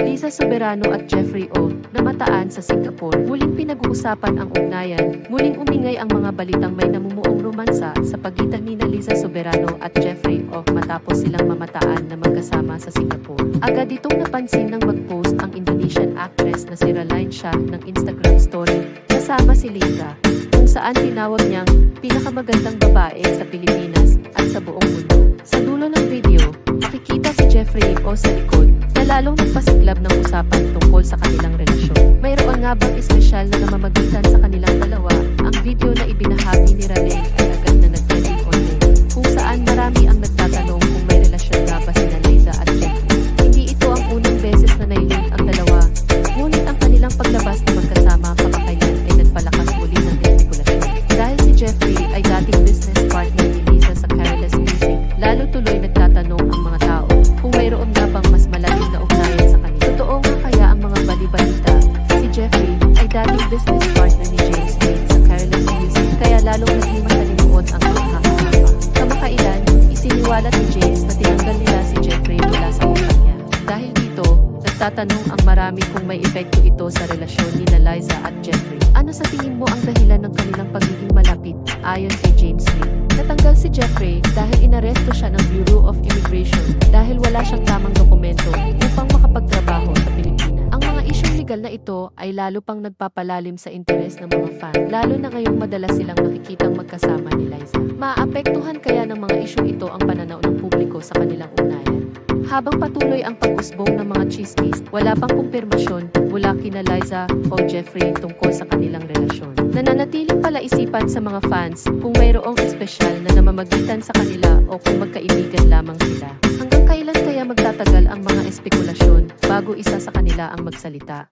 Liza Soberano at Jeffrey O. namataan sa Singapore. Muling pinag-uusapan ang ugnayan. Muling umingay ang mga balitang may namumuong romansa sa pagitan ni Liza Soberano at Jeffrey O. matapos silang mamataan na magkasama sa Singapore. Agad itong napansin nang mag-post ang Indonesian actress na si Raline Shah ng Instagram story kasama si Liza kung saan tinawag niyang pinakamagandang babae sa Pilipinas at sa buong mundo. Sa dulo ng video, ng usapan tungkol sa kanilang relasyon. Mayroon nga bang espesyal na namamagitan business partner ni James Wade sa Careless Music, kaya lalong naging masalimuot ang nakakahaba. Kamakailan, isiniwalat ni James na tinanggal nila si Jeffrey mula sa kumpanya. Dahil dito, nagtatanong ang marami kung may epekto ito sa relasyon ni Liza at Jeffrey. Ano sa tingin mo ang dahilan ng kanilang pagiging malapit? Ayon kay James Wade, natanggal si Jeffrey dahil inaresto siya ng Bureau of Immigration dahil wala siyang tamang dokumento legal na ito ay lalo pang nagpapalalim sa interes ng mga fan, lalo na ngayong madalas silang nakikitang magkasama ni Liza. Maapektuhan kaya ng mga isyong ito ang pananaw ng publiko sa kanilang ugnayan. Habang patuloy ang pag-usbong ng mga chismis, wala pang kumpirmasyon mula kina Liza o Jeffrey tungkol sa kanilang relasyon. Nananatiling palaisipan sa mga fans kung mayroong espesyal na namamagitan sa kanila o kung magkaibigan lamang sila. Hanggang kailan kaya magtatagal ang mga espekulasyon bago isa sa kanila ang magsalita?